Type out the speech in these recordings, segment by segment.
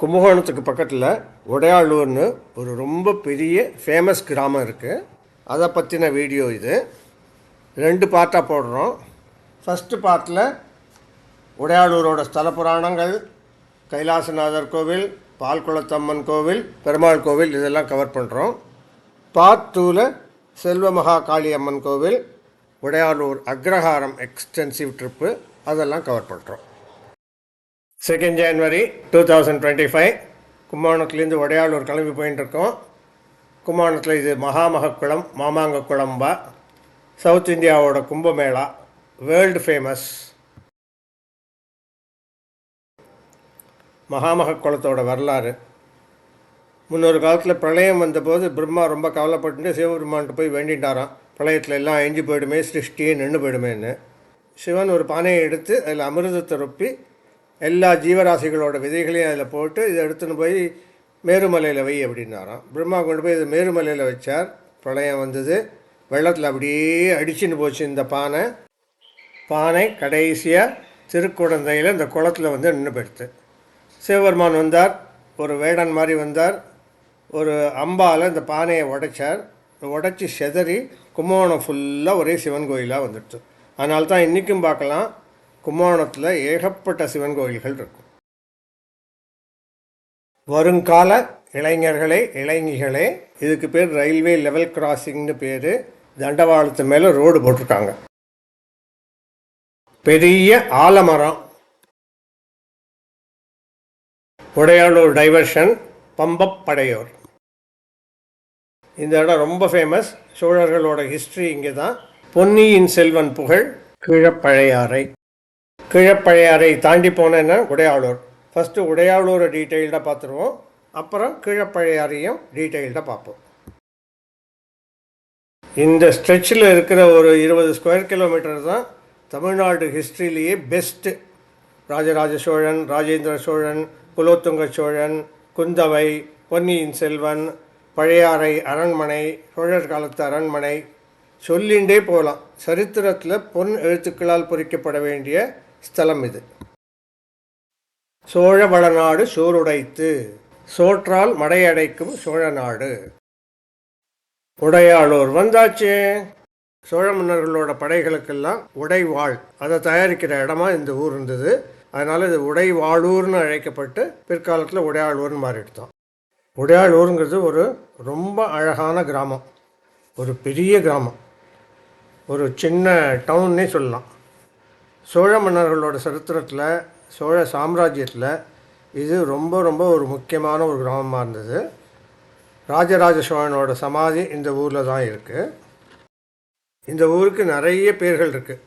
கும்பகோணத்துக்கு பக்கத்தில் உடையாளூர்னு ஒரு ரொம்ப பெரிய ஃபேமஸ் கிராமம் இருக்குது அதை பற்றின வீடியோ இது. ரெண்டு பார்ட்டாக போடுறோம். ஃபஸ்ட்டு பார்ட்டில் உடையாளூரோட ஸ்தல புராணங்கள் கைலாசநாதர் கோவில் பால்குளத்தம்மன் கோவில் பெருமாள் கோவில் இதெல்லாம் கவர் பண்ணுறோம் பார்ட் டூவில் செல்வ மகாகாளி அம்மன் கோவில் உடையாளூர் அக்ரஹாரம் எக்ஸ்டென்சிவ் ட்ரிப்பு அதெல்லாம் கவர் பண்ணுறோம் second January two thousand twenty five கும்பகோணத்துலேருந்து Udaiyalur கிளம்பி போயின்னு இருக்கோம் கும்பகோணத்தில் இது மகாமகக்குளம் மாமாங்க குளம்பா சவுத் இந்தியாவோட கும்பமேளா வேர்ல்டு ஃபேமஸ். மகாமக குளத்தோட வரலாறு. முன்னொரு காலத்தில் பிரளயம் வந்தபோது பிரம்மா ரொம்ப கவலைப்பட்டு சிவபெருமான்ட்டு போய் வேண்டிட்டாராம். பிரளயத்தில் எல்லாம் எஞ்சி போயிடுமே சிருஷ்டியே நின்று போயிடுமேன்னு. சிவன் ஒரு பானையை எடுத்து அதில் அமிர்தத்தை ரொப்பி எல்லா ஜீவராசிகளோட விதைகளையும் அதில் போட்டு இதை எடுத்துன்னு போய் மேருமலையில் வை அப்படின்னாராம். பிரம்மா கொண்டு போய் இதை மேருமலையில் வச்சார். பிரளயம் வந்தது. வெள்ளத்தில் அப்படியே அடிச்சுன்னு போச்சு இந்த பானை. பானை கடைசியாக திருக்குழந்தையில் இந்த குளத்தில் வந்து நின்று போயிடுத்து. சிவபெருமான் வந்தார். ஒரு வேடன் மாதிரி வந்தார். ஒரு அம்பால் இந்த பானையை உடைச்சார். உடைச்சி செதறி கும்பகோணம் ஃபுல்லாக ஒரே சிவன் கோயிலாக வந்துடுச்சு அதனால தான் இன்றைக்கும் பார்க்கலாம். கும்பகோணத்தில் ஏகப்பட்ட சிவன் கோயில்கள் இருக்கும். வருங்கால இளைஞர்களே இளைஞர்களே இதுக்கு பேர் ரயில்வே லெவல் கிராசிங்னு பேர். தண்டவாளத்து மேலே ரோடு போட்டிருக்காங்க. பெரிய ஆலமரம். உடையாளூர் டைவர்ஷன் பம்பப்படையோர். இந்த இடம் ரொம்ப ஃபேமஸ் சோழர்களோட ஹிஸ்ட்ரி இங்கே தான் பொன்னியின் செல்வன் புகழ் கிழப்பழையாறை. கீழப்பழையாறை தாண்டி போனேன்னா உடையாளூர். ஃபஸ்ட்டு உடையாளூரை டீட்டெயில்டாக பார்த்துருவோம். அப்புறம் கிழப்பழையாறையும் டீட்டெயில்டாக பார்ப்போம். இந்த ஸ்ட்ரெச்சில் இருக்கிற ஒரு இருபது ஸ்கொயர் கிலோமீட்டர் தான் தமிழ்நாடு ஹிஸ்ட்ரியிலேயே பெஸ்ட்டு ராஜராஜ சோழன் ராஜேந்திர சோழன் குலோத்துங்க சோழன் குந்தவை பொன்னியின் செல்வன் பழையாறை அரண்மனை சோழர் காலத்து அரண்மனை. சொல்லிண்டே போகலாம். சரித்திரத்தில் பொன் எழுத்துக்களால் பொறிக்கப்பட வேண்டிய ஸ்தலம் இது சோழ வளநாடு சோறுடைத்து சோற்றால் மடையடைக்கும் சோழ நாடு. உடையாளூர் வந்தாச்சே. சோழ மன்னர்களோட படைகளுக்கெல்லாம் உடைவாள். அதை தயாரிக்கிற இடமா இந்த ஊர் இருந்தது. அதனால் இது உடைவாளூர்னு அழைக்கப்பட்டு பிற்காலத்தில் உடையாளூர்னு மாறிடுத்தோம். உடையாளூருங்கிறது ஒரு ரொம்ப அழகான கிராமம். ஒரு பெரிய கிராமம். ஒரு சின்ன டவுன்னே சொல்லலாம். சோழ மன்னர்களோட சரித்திரத்தில் சோழ சாம்ராஜ்யத்தில் இது ரொம்ப ரொம்ப ஒரு முக்கியமான ஒரு கிராமமாக இருந்தது. ராஜராஜ சோழனோட சமாதி இந்த ஊரில் தான் இருக்குது இந்த ஊருக்கு நிறைய பேர்கள் இருக்குது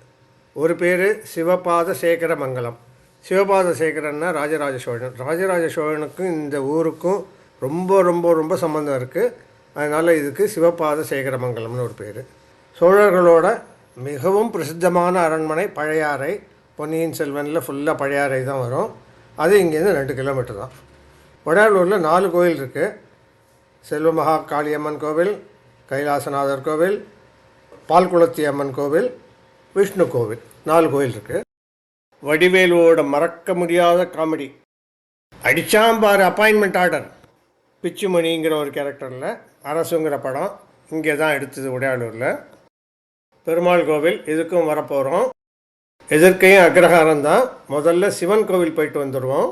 ஒரு பேர் சிவபாத சேகர மங்கலம் சிவபாத சேகரன்னா ராஜராஜ சோழன். ராஜராஜ சோழனுக்கும் இந்த ஊருக்கும் ரொம்ப ரொம்ப ரொம்ப சம்மந்தம் இருக்குது அதனால் இதுக்கு சிவபாத சேகர மங்கலம்னு ஒரு பேர். சோழர்களோட மிகவும் பிரசித்தமான அரண்மனை பழையாறை. பொன்னியின் செல்வனில் ஃபுல்லாக பழையாறை தான் வரும். அது இங்கேருந்து ரெண்டு கிலோமீட்டர் தான். வடையாளூரில் நாலு கோயில் இருக்குது செல்வமகா காளியம்மன் கோவில் கைலாசநாதர் கோவில் பால்குளத்தி அம்மன் கோவில் விஷ்ணு கோவில். நாலு கோயில் இருக்குது வடிவேலுவோட மறக்க முடியாத காமெடி. அடிச்சாம்பார் அப்பாயின்மெண்ட் ஆர்டர் பிச்சுமணிங்கிற ஒரு கேரக்டரில் அரசுங்கிற படம் இங்கே தான் எடுத்தது உடையாளூரில் பெருமாள் கோவில் இதுக்கும் வரப்போகிறோம் எதிர்க்கையும் அக்ரஹாரம் தான். முதல்ல சிவன் கோவில் போயிட்டு வந்துடுவோம்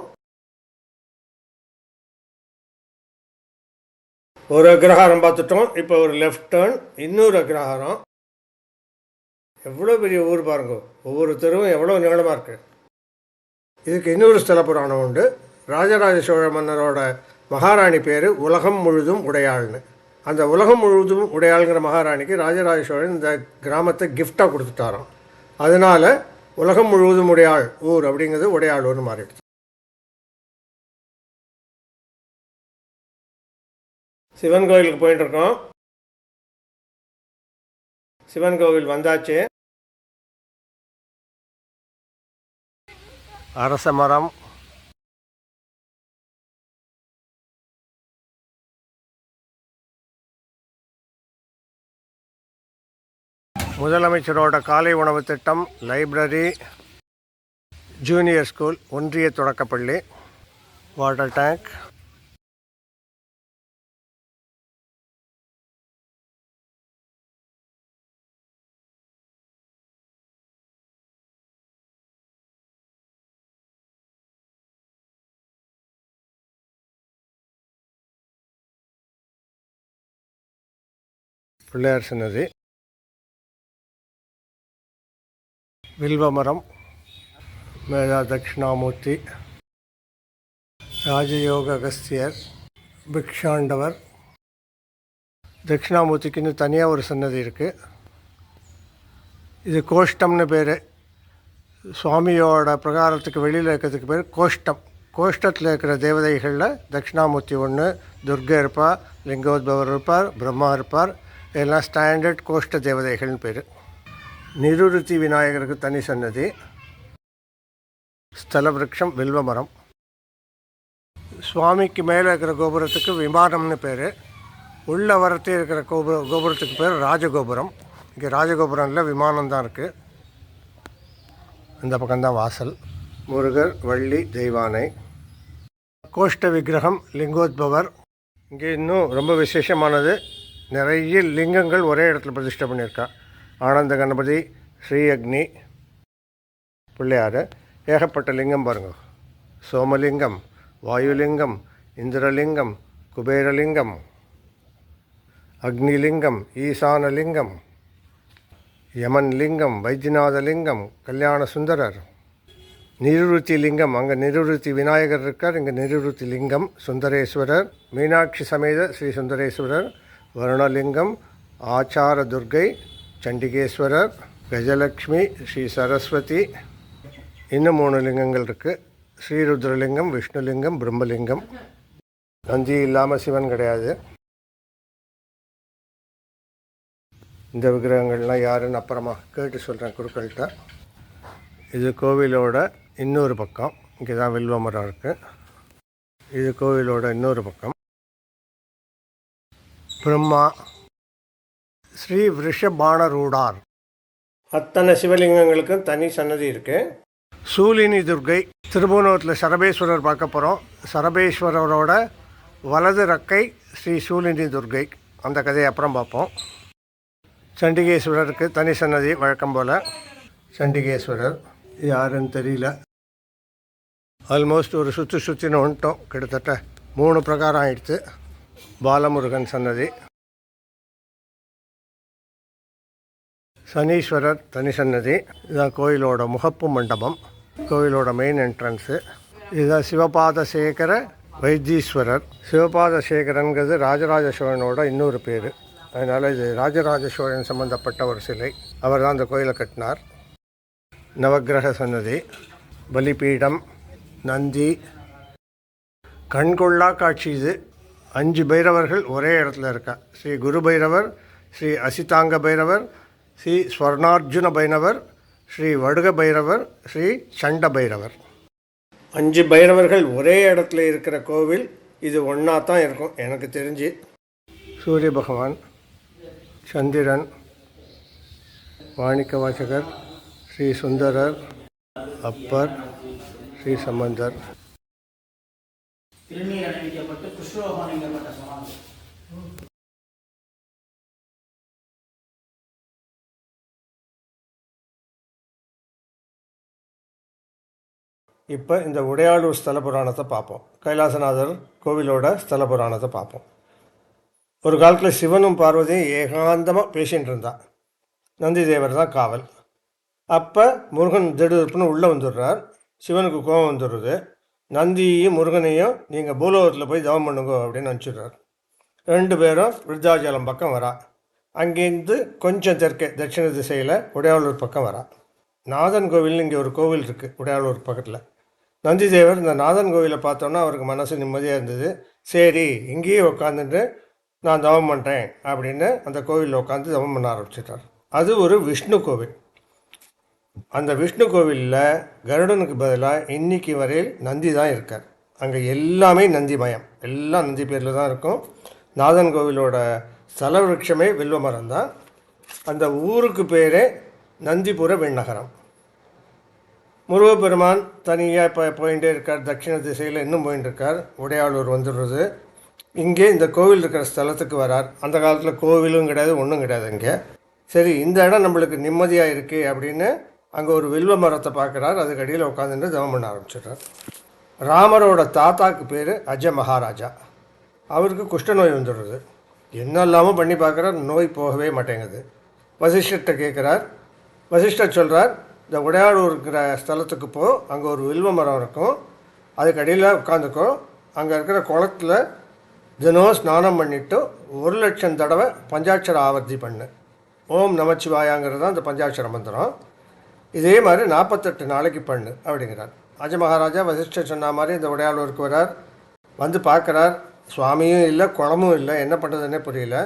ஒரு அக்ரஹாரம் பார்த்துட்டோம். இப்போ ஒரு லெஃப்ட் டேர்ன் இன்னொரு அக்ரஹாரம். எவ்வளோ பெரிய ஊர் பாருங்க. ஒவ்வொரு தெருவும் எவ்வளோ நீளமாக இருக்குது இதுக்கு இன்னொரு ஸ்தல புராணம் உண்டு. ராஜராஜ சோழ மன்னரோட மகாராணி பேர் உலகம் முழுதும் உடையாள்னு. அந்த உலகம் முழுவதும் உடையாளுங்கிற மகாராணிக்கு ராஜராஜ சோழன் இந்த கிராமத்தை கிஃப்டாக கொடுத்துட்டாராம். அதனால் உலகம் முழுவதும் உடையாள் ஊர் அப்படிங்கிறது உடையாளூர்னு மாறிடுச்சு. சிவன் கோவிலுக்கு போயிட்டு இருக்கோம் சிவன் கோவில் வந்தாச்சு. அரச மரம் முதலமைச்சரோட காலை உணவு திட்டம் லைப்ரரி ஜூனியர் ஸ்கூல் ஒன்றிய தொடக்கப்பள்ளி வாட்டர் டேங்க். பிள்ளையார் சன்னதி. வில்வமரம் மேதா தட்சிணாமூர்த்தி ராஜயோக அகஸ்தியர் பிக்ஷாண்டவர் தட்சிணாமூர்த்திக்குன்னு தனியாக ஒரு சன்னதி இருக்குது இது கோஷ்டம்னு பேர். சுவாமியோட பிரகாரத்துக்கு வெளியில் இருக்கிறதுக்கு பேர் கோஷ்டம். கோஷ்டத்தில் இருக்கிற தேவதைகளில் தட்சிணாமூர்த்தி ஒன்று துர்கை இருப்பார் லிங்கோத்பவர் இருப்பார் பிரம்மா இருப்பார். எல்லாம் ஸ்டாண்டர்ட் கோஷ்ட தேவதைகள்னு பேர். நிருத்தி விநாயகருக்கு தனி சன்னதி. ஸ்தலவிருக்ஷம் வில்வமரம். சுவாமிக்கு மேலே இருக்கிற கோபுரத்துக்கு விமானம்னு பேர். உள்ள வரத்தே இருக்கிற கோபுர கோபுரத்துக்கு பேர் ராஜகோபுரம். இங்கே ராஜகோபுரம் இல்லை விமானம் தான் இருக்குது இந்த பக்கம்தான் வாசல். முருகர் வள்ளி தெய்வானை. கோஷ்ட விக்கிரகம் லிங்கோத்பவர். இங்கே இன்னும் ரொம்ப விசேஷமானது. நிறைய லிங்கங்கள் ஒரே இடத்துல பிரதிஷ்டை பண்ணியிருக்கா. ஆனந்த கணபதி ஸ்ரீ அக்னி பிள்ளையார் ஏகப்பட்ட லிங்கம் பாருங்க. சோமலிங்கம் வாயுலிங்கம் இந்திரலிங்கம் குபேரலிங்கம் அக்னிலிங்கம் ஈசானலிங்கம் யமன் லிங்கம் வைத்தியநாதலிங்கம் கல்யாண சுந்தரர். நிருருத்தி லிங்கம் அங்கே நிருருத்தி விநாயகர் இருக்கார் இங்கே நிருருத்தி லிங்கம் சுந்தரேஸ்வரர். மீனாட்சி சமேத ஸ்ரீ சுந்தரேஸ்வரர். வருணலிங்கம் ஆச்சார துர்கை சண்டிகேஸ்வரர் கஜலக்ஷ்மி ஸ்ரீ சரஸ்வதி. இன்னும் மூணு லிங்கங்கள் இருக்குது ஸ்ரீருத்ரலிங்கம் விஷ்ணுலிங்கம் பிரம்மலிங்கம். நந்தி இல்லாமல் சிவன் கிடையாது. இந்த விக்கிரகங்கள்லாம் யாருன்னு அப்புறமா கேட்டு சொல்கிறேன் குருக்கள்கிட்ட. இது கோவிலோட இன்னொரு பக்கம். இங்கே தான் வில்வ மரம் இருக்குது இது கோவிலோட இன்னொரு பக்கம். பிரம்மா ஸ்ரீ ரிஷபாணரூடார் அத்தனை சிவலிங்கங்களுக்கும் தனி சன்னதி இருக்குது சூலினி துர்கை திருபுவனத்தில் சரபேஸ்வரர் பார்க்க போகிறோம் சரபேஸ்வரரோட வலது ரக்கை ஸ்ரீ சூலினி துர்கை. அந்த கதையை அப்புறம் பார்ப்போம். சண்டிகேஸ்வரருக்கு தனி சன்னதி வழக்கம் போல். சண்டிகேஸ்வரர் யாருன்னு தெரியல. ஆல்மோஸ்ட் ஒரு சுற்று சுற்றின்னு வந்துட்டோம். கிட்டத்தட்ட மூணு பிரகாரம் ஆயிடுத்து பாலமுருகன் சன்னதி. சனீஸ்வரர் தனி சன்னதி இதுதான் கோயிலோட முகப்பு மண்டபம் கோயிலோட மெயின் என்ட்ரன்ஸு இதுதான் சிவபாத சேகர வைத்தீஸ்வரர். சிவபாத சேகரன்கிறது ராஜராஜ சோழனோட இன்னொரு பேர். அதனால் இது ராஜராஜ சோழன் சம்பந்தப்பட்ட ஒரு சிலை. அவர் தான் அந்த கோயிலை கட்டினார். நவக்கிரக சன்னதி பலிபீடம் நந்தி கண்கொள்ளா காட்சி இது. அஞ்சு பைரவர்கள் ஒரே இடத்துல இருக்கா. ஸ்ரீ குரு பைரவர் ஸ்ரீ அசிதாங்க பைரவர் ஸ்ரீ ஸ்வர்ணார்ஜுன பைரவர் ஸ்ரீ வடுக பைரவர் ஸ்ரீ சண்ட பைரவர் அஞ்சு பைரவர்கள் ஒரே இடத்துல இருக்கிற கோவில் இது ஒன்றா தான் இருக்கும் எனக்கு தெரிஞ்சு. சூரிய பகவான் சந்திரன் மாணிக்க வாசகர் ஸ்ரீ சுந்தரர் அப்பர் ஸ்ரீ சம்பந்தர் திருநீர் அணிவிக்கப்பட்டு புஷ்பம் அணிவிக்கப்பட்ட சமாதி இப்போ இந்த உடையாளூர் ஸ்தல புராணத்தை பார்ப்போம். கைலாசநாதர் கோவிலோட ஸ்தல புராணத்தை பார்ப்போம். ஒரு காலத்தில் சிவனும் பார்வதியும் ஏகாந்தமாக பேசிகிட்டு இருந்தா. நந்திதேவர் தான் காவல். அப்போ முருகன் திடுப்புன்னு உள்ளே வந்துடுறார். சிவனுக்கு கோபம் வந்துடுறது. நந்தியையும் முருகனையும் நீங்கள் பூலோகத்தில் போய் தவம் பண்ணுங்க அப்படின்னு அனுப்பிச்சிடுறார் ரெண்டு பேரும் விருத்தாஜலம் பக்கம் வரா. அங்கேருந்து கொஞ்சம் தெற்கே தட்சிண திசையில் உடையாளூர் பக்கம் வரா. நாதன் கோவில்னு இங்கே ஒரு கோவில் இருக்குது உடையாளூர் பக்கத்தில். நந்திதேவர் இந்த நாதன் கோவிலை பார்த்தோன்னா அவருக்கு மனசு நிம்மதியாக இருந்தது. சரி இங்கேயே உட்காந்துட்டு நான் தவம் பண்ணுறேன் அப்படின்னு அந்த கோவிலில் உட்காந்து தவம் பண்ண ஆரம்பிச்சிட்டார். அது ஒரு விஷ்ணு கோவில். அந்த விஷ்ணு கோவிலில் கருடனுக்கு பதிலாக இன்னைக்கு வரையில் நந்தி தான் இருக்கார். அங்கே எல்லாமே நந்தி மயம். எல்லாம் நந்தி பேரில் தான் இருக்கும். நாதன் கோவிலோட ஸ்தல விருட்சமே வில்வ மரம் தான் அந்த ஊருக்கு பேரே நந்திபுர வெண்ணகரம். முருகப்பெருமான் தனியாக இப்போ போயிட்டே இருக்கார். தட்சிண திசையில் இன்னும் போயிட்டு இருக்கார் உடையாளூர் வந்துடுறது. இங்கே இந்த கோவில் இருக்கிற ஸ்தலத்துக்கு வரார். அந்த காலத்தில் கோவிலும் கிடையாது ஒன்றும் கிடையாது இங்கே சரி இந்த இடம் நம்மளுக்கு நிம்மதியாக இருக்குது அப்படின்னு அங்கே ஒரு வில்வ மரத்தை பார்க்குறார் அதுக்கு அடியில் உட்காந்துட்டு தவம் பண்ண ஆரம்பிச்சிடுறார். ராமரோட தாத்தாக்கு பேர் அஜய மகாராஜா. அவருக்கு குஷ்டநோய் வந்துடுறது. என்ன இல்லாமல் பண்ணி பார்க்குறார் நோய் போகவே மாட்டேங்குது. வசிஷ்டர்கிட்ட கேட்குறார் வசிஷ்டர் சொல்கிறார் இந்த உடையாளூர் இருக்கிற ஸ்தலத்துக்கு போ அங்கே ஒரு வில்வ மரம் இருக்கும். அதுக்கு அடியில் உட்காந்துக்கும் அங்கே இருக்கிற குளத்துல தினம் ஸ்நானம் பண்ணிவிட்டு ஒரு லட்சம் தடவை பஞ்சாட்சர ஆவர்த்தி பண்ணு. ஓம் நமச்சிவாயாங்கிறது தான் அந்த பஞ்சாட்சர மந்திரம். இதே மாதிரி நாற்பத்தெட்டு நாளைக்கு பண்ணு அப்படிங்கிறார். அஜ மகாராஜா வசிஷ்டர் சொன்ன மாதிரி இந்த உடையாளூருக்கு வரார். வந்து பார்க்குறார். சுவாமியும் இல்லை குளமும் இல்லை. என்ன பண்ணுறதுன்னே புரியல.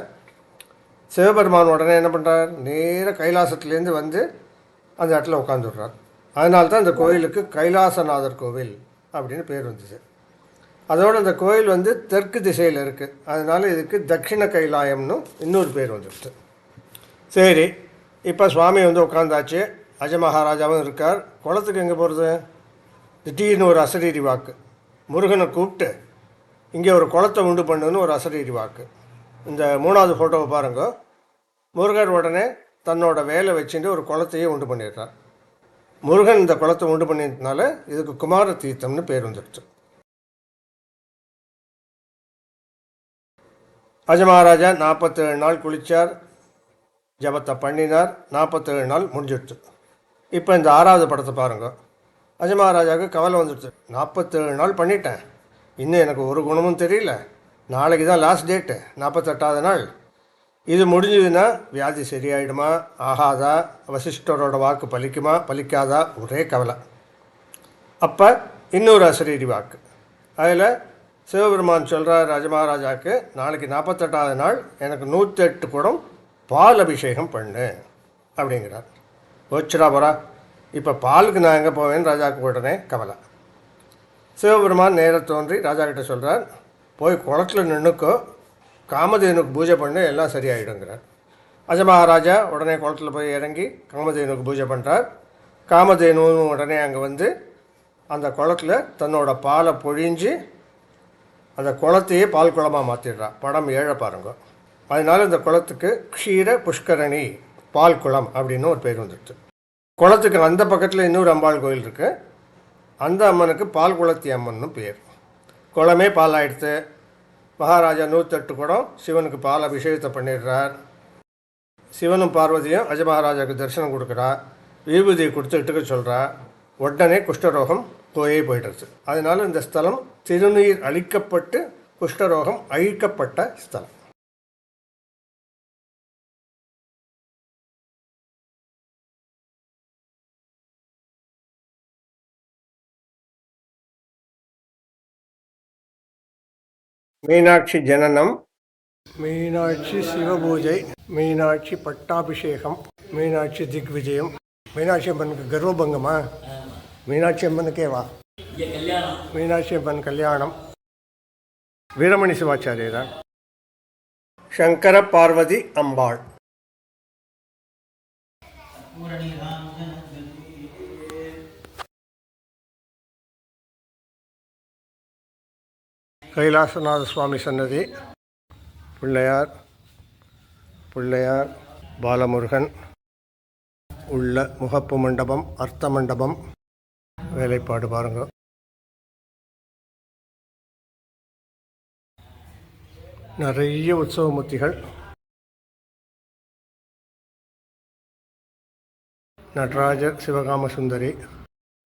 சிவபெருமான் உடனே என்ன பண்ணுறார் நேராக கைலாசத்துலேருந்து வந்து அந்த இடத்துல உட்காந்துடுறார் அதனால தான் இந்த கோயிலுக்கு கைலாசநாதர் கோவில் அப்படின்னு பேர் வந்துச்சு அதோட இந்த கோயில் வந்து தெற்கு திசையில் இருக்குது அதனால் இதுக்கு தட்சிண கைலாயம்னு இன்னொரு பேர் வந்துடுச்சு சரி இப்போ சுவாமி வந்து உட்காந்தாச்சு அஜமகாராஜாவும் இருக்கார். குளத்துக்கு எங்கே போகிறது திடீர்னு ஒரு அசரீரி வாக்கு. முருகனை கூப்பிட்டு இங்கே ஒரு குளத்தை உண்டு பண்ணுன்னு ஒரு அசரீரி வாக்கு. இந்த மூணாவது ஃபோட்டோவை பாருங்க. முருகர் உடனே தன்னோட வேலை வச்சுட்டு ஒரு குளத்தையே உண்டு பண்ணிடுறார் முருகன் இந்த குளத்தை உண்டு பண்ணிட்டனால இதுக்கு குமார தீர்த்தம்னு பேர் வந்துடுச்சு. அஜமகாராஜா நாற்பத்தேழு நாள் குளித்தார் ஜபத்தை பண்ணினார் நாற்பத்தேழு நாள் முடிஞ்சிடுச்சு. இப்போ இந்த ஆறாவது படத்தை பாருங்க. அஜமகாராஜாவுக்கு கவலை வந்துடுச்சு. நாற்பத்தேழு நாள் பண்ணிட்டேன். இன்னும் எனக்கு ஒரு குணமும் தெரியல. நாளைக்கு தான் லாஸ்ட் டேட்டு நாற்பத்தெட்டாவது நாள். இது முடிஞ்சதுன்னா வியாதி சரியாயிடுமா ஆகாதா வசிஷ்டரோட வாக்கு பலிக்குமா பலிக்காதா ஒரே கவலை. அப்போ இன்னொரு அசரீரி வாக்கு. அதில் சிவபெருமான் சொல்கிறார் ராஜமகாராஜாவுக்கு நாளைக்கு நாற்பத்தெட்டாவது நாள் எனக்கு நூற்றெட்டு குடம் பால் அபிஷேகம் பண்ணு அப்படிங்கிறார். போச்சுடா போகிறா இப்போ பாலுக்கு நான் எங்கே போவேன்னு ராஜாவுக்கு உடனே கவலை. சிவபெருமான் நேர தோன்றி ராஜா கிட்ட சொல்கிறார் போய் குளத்துல நின்றுக்கோ காமதேனுக்கு பூஜை பண்ண எல்லாம் சரியாயிடுங்கிறார். அஜமகாராஜா உடனே குளத்துல போய் இறங்கி காமதேனுக்கு பூஜை பண்ணுறார் காமதேனுவும் உடனே அங்கே வந்து அந்த குளத்துல தன்னோட பாலை பொழிஞ்சு அந்த குளத்தையே பால் குளமாக மாற்றிடுறா படம் ஏழை பாருங்க. அதனால இந்த குளத்துக்கு க்ஷீர புஷ்கரணி பால் குளம் அப்படின்னு ஒரு பேர் வந்துடுச்சு குளத்துக்கு அந்த பக்கத்தில் இன்னொரு அம்பாள் கோயில் இருக்குது அந்த அம்மனுக்கு பால் குளத்தி அம்மன்னு பேர். குளமே பால் ஆயிடுத்து மகாராஜா நூற்றெட்டு குடம் சிவனுக்கு பால் அபிஷேகத்தை பண்ணிடுறார். சிவனும் பார்வதியும் அஜமகாராஜாவுக்கு தரிசனம் கொடுக்குறா விபூதியை கொடுத்துட்டுக்க சொல்கிறா உடனே குஷ்டரோகம் போயே போயிடுறது அதனால் இந்த ஸ்தலம் திருநீர் அழிக்கப்பட்டு குஷ்டரோகம் அழிக்கப்பட்ட ஸ்தலம். மீனாட்சி ஜனனம். மீனாட்சி சிவபூஜை மீனாட்சி பட்டாபிஷேகம் மீனாட்சி திக்விஜயம். மீனாட்சி அம்மனுக்கு கர்வபங்கமா? மீனாட்சி அம்மனுக்கே வா. மீனாட்சி அம்மன் கல்யாணம். வீரமணி சிவாச்சாரியரா? சங்கர பார்வதி அம்பாள். கைலாசநாத சுவாமி சன்னதி. பிள்ளையார் பிள்ளையார் பாலமுருகன் உள்ள முகப்பு மண்டபம் அர்த்த மண்டபம் வேலைப்பாடு பாருங்க. நிறைய உற்சவமூர்த்திகள் நடராஜர் சிவகாம சுந்தரி.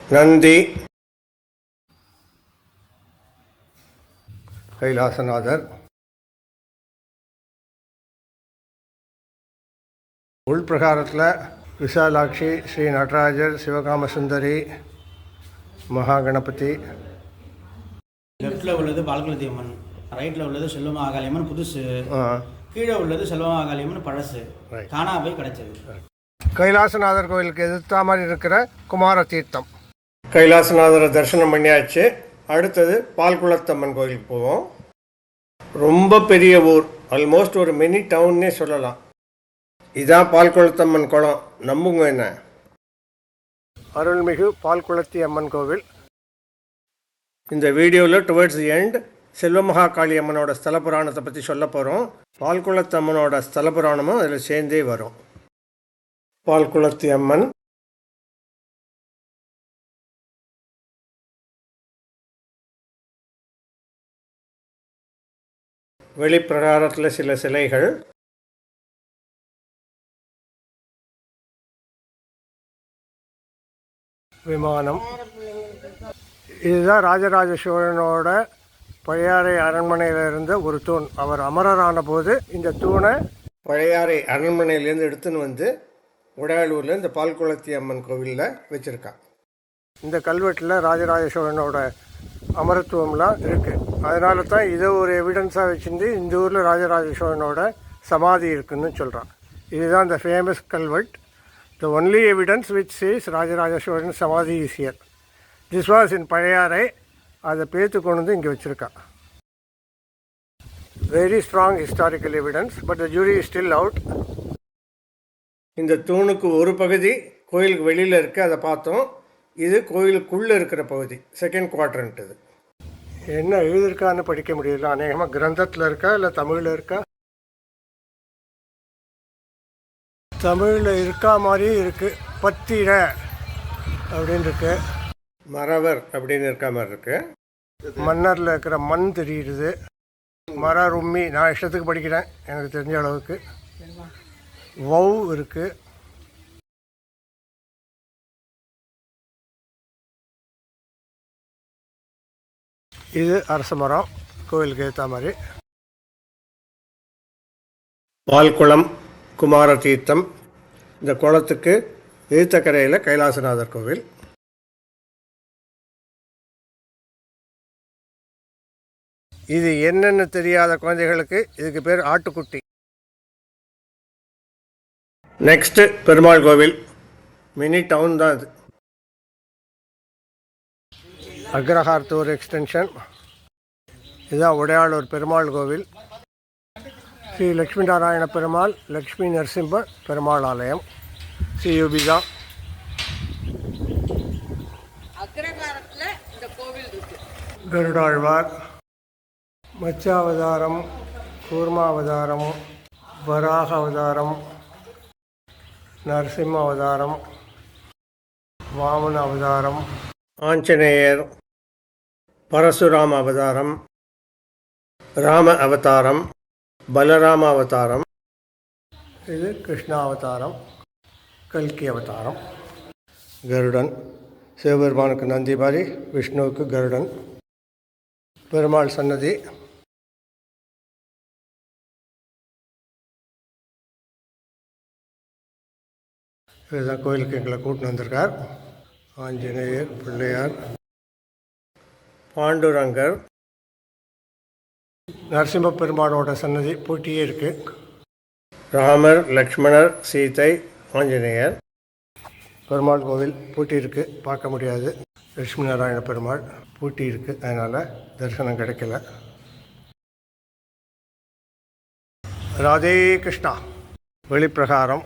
நந்தி. கைலாசநாதர். உள்பிரகாரத்தில் விசாலாட்சி ஸ்ரீ நடராஜர் சிவகாம சுந்தரி மகாகணபதி. லெஃப்டில் உள்ளது பால்குலத்தி அம்மன் ரைட்டில் உள்ளது செல்வமாகாளியம்மன் புதுசு ஆ, கீழே உள்ளது செல்வமாகாளியம்மன் பழசு. Right. காணா போய் கிடைச்சது. கைலாசநாதர் கோயிலுக்கு எதிர்த்தா மாதிரி இருக்கிற குமார தீர்த்தம் கைலாசநாதரை தரிசனம் பண்ணியாச்சு. அடுத்தது பால்குளத்தம்மன் கோயிலுக்கு போவோம். ரொம்ப பெரிய ஊர். ஆல்மோஸ்ட் ஒரு மினி டவுன்னே சொல்லலாம். இதான் பால்குளத்தம்மன் குளம். நம்புங்க என்ன? அருள்மிகு பால்குளத்தி அம்மன் கோவில். இந்த வீடியோவில் டுவர்ட்ஸ் எண்ட் செல்வமகாகாளி அம்மனோட ஸ்தல புராணத்தை பற்றி சொல்ல போகிறோம் பால்குளத்து அம்மனோட ஸ்தல புராணமும் அதில் சேர்ந்தே வரும். பால்குளத்தி அம்மன் வெளிப்பிரகாரத்தில் சில சிலைகள். விமானம். இதுதான் ராஜராஜ சோழனோட பழையாறை அரண்மனையில் இருந்த ஒரு தூண். அவர் அமரரான போது இந்த தூணை பழையாறை அரண்மனையிலேருந்து எடுத்துன்னு வந்து உடையாளூரில் இந்த பால்குளத்தி அம்மன் கோவிலில் வச்சுருக்கான். இந்த கல்வெட்டில் ராஜராஜ சோழனோட அமரத்துவம்லாம் இருக்குது அதனால தான் இதை ஒரு எவிடன்ஸாக வச்சுருந்து இந்த ஊரில் ராஜராஜ சோழனோட சமாதி இருக்குன்னு சொல்கிறான் இதுதான் இந்த famous culvert the only evidence which says Rajaraja Cholan சமாதி is here this was in Pazhaiyarai அதை பேத்து கொண்டு வந்து இங்கே வச்சுருக்கான். Very strong historical evidence but the jury is still out இந்த தூணுக்கு ஒரு பகுதி கோயிலுக்கு வெளியில் இருக்குது அதை பார்த்தோம். இது கோயிலுக்குள்ளே இருக்கிற பகுதி செகண்ட் குவாட்ரண்ட் இது. என்ன எழுதியிருக்கான்னு படிக்க முடியல அநேகமாக கிரந்தத்தில் இருக்கா இல்லை தமிழில் இருக்கா? தமிழில் இருக்கா மாதிரி இருக்குது பத்திர அப்படின்னு இருக்கு. மறவர் அப்படின்னு இருக்க மாதிரி இருக்கு. மன்னரில் இருக்கிற மண் தெரியுது. மர ரும்மி நான் இஷ்டத்துக்கு படிக்கிறேன் எனக்கு தெரிஞ்ச அளவுக்கு. வவ் இருக்கு. இது அரச மரம் கோவிலுக்கு ஏற்ற மாதிரி. பால்குளம் குமார தீர்த்தம் இந்த குளத்துக்கு எதிர்த்தக்கரையில் கைலாசநாதர் கோவில். இது என்னென்னு தெரியாத குழந்தைகளுக்கு இதுக்கு பேர் ஆட்டுக்குட்டி. நெக்ஸ்ட்டு பெருமாள் கோவில். மினி டவுன் தான் இது. அக்ரஹார்த்தூர் எக்ஸ்டென்ஷன் இதுதான் உடையாளூர் பெருமாள் கோவில். ஸ்ரீ லக்ஷ்மி நாராயண பெருமாள் லக்ஷ்மி நரசிம்ம பெருமாள் ஆலயம். சியூபி தான். அக்ரகாரத்துல இந்த கோவில் இருக்கு. கருடாழ்வார் மச்சாவதாரம் கூர்மாவதாரம் வராக அவதாரம் நரசிம்ம அவதாரம் வாமன அவதாரம் ஆஞ்சநேயர் பரசுராம அவதாரம் ராம அவதாரம் பலராம அவதாரம் இது கிருஷ்ணா அவதாரம் கல்கி அவதாரம். கருடன் சிவபெருமானுக்கு நந்திபாரி விஷ்ணுவுக்கு கருடன். பெருமாள் சன்னதி. இதுதான் கோயிலுக்கு எங்களை கூட்டின்னு வந்திருக்கார். ஆஞ்சநேயர் பிள்ளையார் பாண்டுரங்கர் நரசிம்ம பெருமாளோட சன்னதி பூட்டியே இருக்கு. ராமர் லக்ஷ்மணர் சீதை ஆஞ்சநேயர். பெருமாள் கோவில் பூட்டி இருக்கு. பார்க்க முடியாது. லட்சுமி நாராயண பெருமாள் பூட்டி இருக்கு. அதனால் தரிசனம் கிடைக்கல. ராதே கிருஷ்ணா. வெளிப்பிரகாரம்.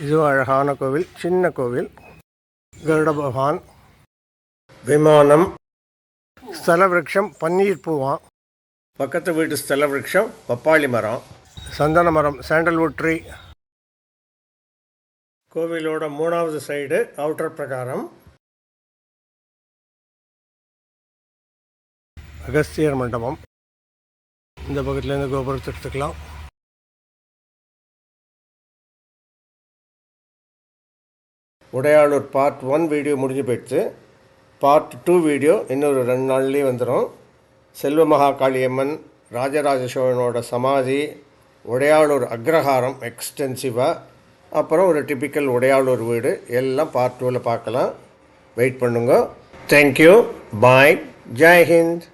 இதுவும் அழகான கோவில் சின்ன கோவில். கருட பகவான் விமானம். ஸ்தல பன்னீர் பூவான் பக்கத்து வீட்டு ஸ்தல பப்பாளி மரம். சந்தன மரம் சாண்டல்வுட் ட்ரீ கோவிலோட மூணாவது சைடு அவுட்டர் பிரகாரம். அகஸ்தியர் மண்டபம். இந்த பக்கத்துலேருந்து கோபுரத்தை எடுத்துக்கலாம். உடையாளூர் பார்ட் ஒன் வீடியோ முடிஞ்சு போயிடுச்சு. பார்ட் டூ வீடியோ இன்னொரு ரெண்டு நாள்லேயே வந்துடும் செல்வ மகாகாளியம்மன் ராஜராஜ சோழனோட சமாதி உடையாளூர் அக்ரஹாரம் எக்ஸ்டென்சிவாக அப்புறம் ஒரு டிபிக்கல் உடையாளூர் வீடு. எல்லாம் பார்ட் டூவில் பார்க்கலாம். வெயிட் பண்ணுங்க. Thank you bye Jai Hind